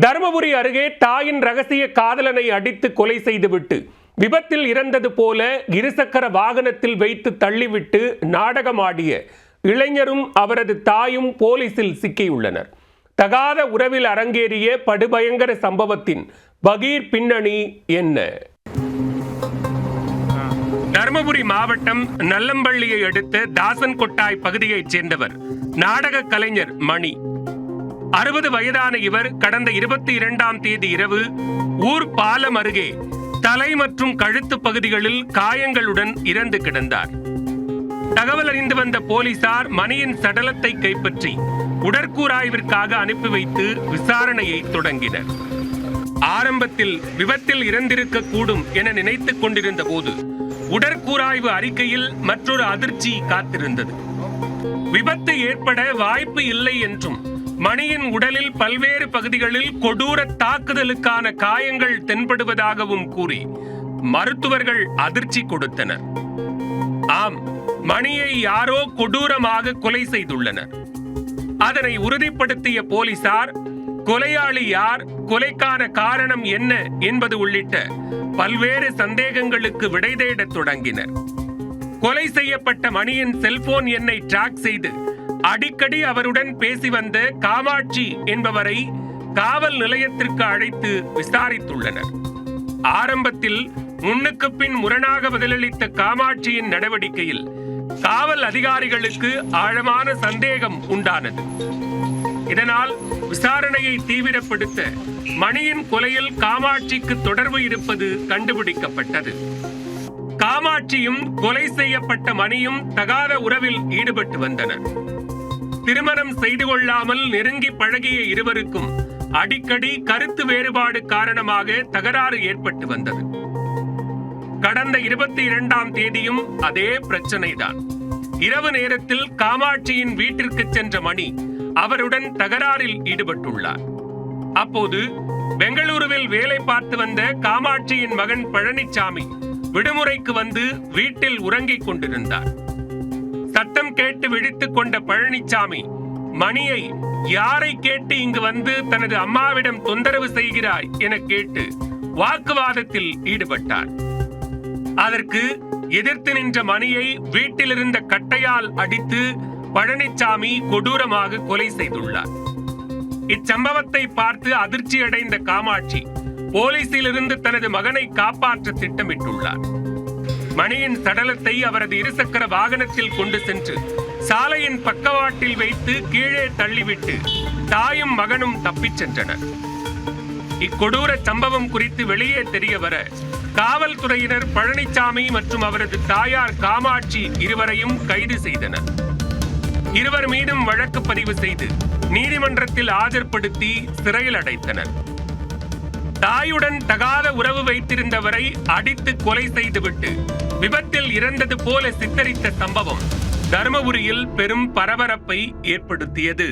தருமபுரி அருகே தாயின் ரகசிய காதலனை அடித்து கொலை செய்துவிட்டு விபத்தில் இறந்தது போல இருசக்கர வாகனத்தில் வைத்து தள்ளிவிட்டு நாடகமாடிய இளைஞரும் அவரது தாயும் போலீசில் சிக்கியுள்ளனர். தகாத உறவில் அரங்கேறிய படுபயங்கர சம்பவத்தின் பகீர் பின்னணி என்ன? தருமபுரி மாவட்டம் நல்லம்பள்ளியை அடுத்த தாசன் கொட்டாய் பகுதியைச் சேர்ந்தவர் நாடக கலைஞர் மணி. அறுபது வயதான இவர் கடந்த இருபத்தி இரண்டாம் தேதி இரவு ஊர் பாலம் அருகே தலை மற்றும் கழுத்து பகுதிகளில் காயங்களுடன் இறந்து கிடந்தார். தகவல் அறிந்து வந்த போலீசார் மணியின் சடலத்தை கைப்பற்றி உடற்கூராய்விற்காக அனுப்பி வைத்து விசாரணையை தொடங்கினர். ஆரம்பத்தில் விபத்தில் இறந்திருக்க கூடும் என நினைத்துக் கொண்டிருந்த போது உடற்கூராய்வு அறிக்கையில் மற்றொரு அதிர்ச்சி காத்திருந்தது. விபத்து ஏற்பட வாய்ப்பு இல்லை என்றும் மணியின் உடலில் பல்வேறு பகுதிகளில் கொடூர தாக்குதலுக்கான காயங்கள் தென்படுவதாகவும் கூறி மருத்துவர்கள் அதிர்ச்சி கொடுத்தனர். ஆம் மணியை யாரோ கொடூரமாக கொலை செய்துள்ளனர். அதனை உறுதிப்படுத்திய போலீசார் கொலையாளி யார் கொலைக்கான காரணம் என்ன? என்பது உள்ளிட்ட பல்வேறு சந்தேகங்களுக்கு விடை தேடத் தொடங்கினர். கொலை செய்யப்பட்ட மணியின் செல்போன் எண்ணை டிராக் செய்து அடிக்கடி அவருடன் பேசி வந்த காமாட்சி என்பவரை காவல் நிலையத்திற்கு அழைத்து விசாரித்துள்ளனர். ஆரம்பத்தில் முன்னுக்கு பின் முரணாக பதிலளித்த காமாட்சியின் நடவடிக்கையில் காவல் அதிகாரிகளுக்கு ஆழமான சந்தேகம் உண்டானது. இதனால் விசாரணையை தீவிரப்படுத்த மணியின் கொலையில் காமாட்சிக்கு தொடர்பு இருப்பது கண்டுபிடிக்கப்பட்டது. காமாட்சியும் கொலை செய்யப்பட்ட மணியும் தகாத உறவில் ஈடுபட்டு வந்தனர். திருமணம் செய்து கொள்ளாமல் நெருங்கி பழகிய இருவருக்கும் அடிக்கடி கருத்து வேறுபாடு காரணமாக தகராறு ஏற்பட்டு வந்தது. கடந்த இருபத்தி இரண்டாம் தேதியும் அதே பிரச்சனைதான். இரவு நேரத்தில் காமாட்சியின் வீட்டிற்கு சென்ற மணி அவருடன் தகராறில் ஈடுபட்டுள்ளார். அப்போது பெங்களூருவில் வேலை பார்த்து வந்த காமாட்சியின் மகன் பழனிசாமி விடுமுறைக்கு வந்து வீட்டில் உறங்கிக் கொண்டிருந்தார். சத்தம் கேட்டு விழித்துக் கொண்ட பழனிசாமி மணியை யாரை கேட்டு இங்கு வந்து தனது அம்மாவிடம் தொந்தரவு செய்கிறாய் என கேட்டு வாக்குவாதத்தில் ஈடுபட்டார். அதற்கு எதிர்த்து நின்ற மணியை வீட்டிலிருந்த கட்டையால் அடித்து பழனிசாமி கொடூரமாக கொலை செய்துள்ளார். இச்சம்பவத்தை பார்த்து அதிர்ச்சியடைந்த காமாட்சி போலீசிலிருந்து தனது மகனை காப்பாற்ற திட்டமிட்டுள்ளார். மணியின் சடலத்தை அவரது இருசக்கர வாகனத்தில் கொண்டு சென்று சாலையின் பக்கவாட்டில் வைத்து கீழே தள்ளிவிட்டு தாயும் மகனும் தப்பிச் சென்றனர். இக்கொடூர சம்பவம் குறித்து வெளியே தெரிய வர காவல்துறையினர் பழனிசாமி மற்றும் அவரது தாயார் காமாட்சி இருவரையும் கைது செய்தனர். இருவர் மீதும் வழக்கு பதிவு செய்து நீதிமன்றத்தில் ஆஜர்படுத்தி சிறையில் அடைத்தனர். தாயுடன் தகாத உறவு வைத்திருந்தவரை அடித்து கொலை செய்துவிட்டு விபத்தில் இறந்தது போல சித்தரித்த சம்பவம் தருமபுரியில் பெரும் பரபரப்பை ஏற்படுத்தியது.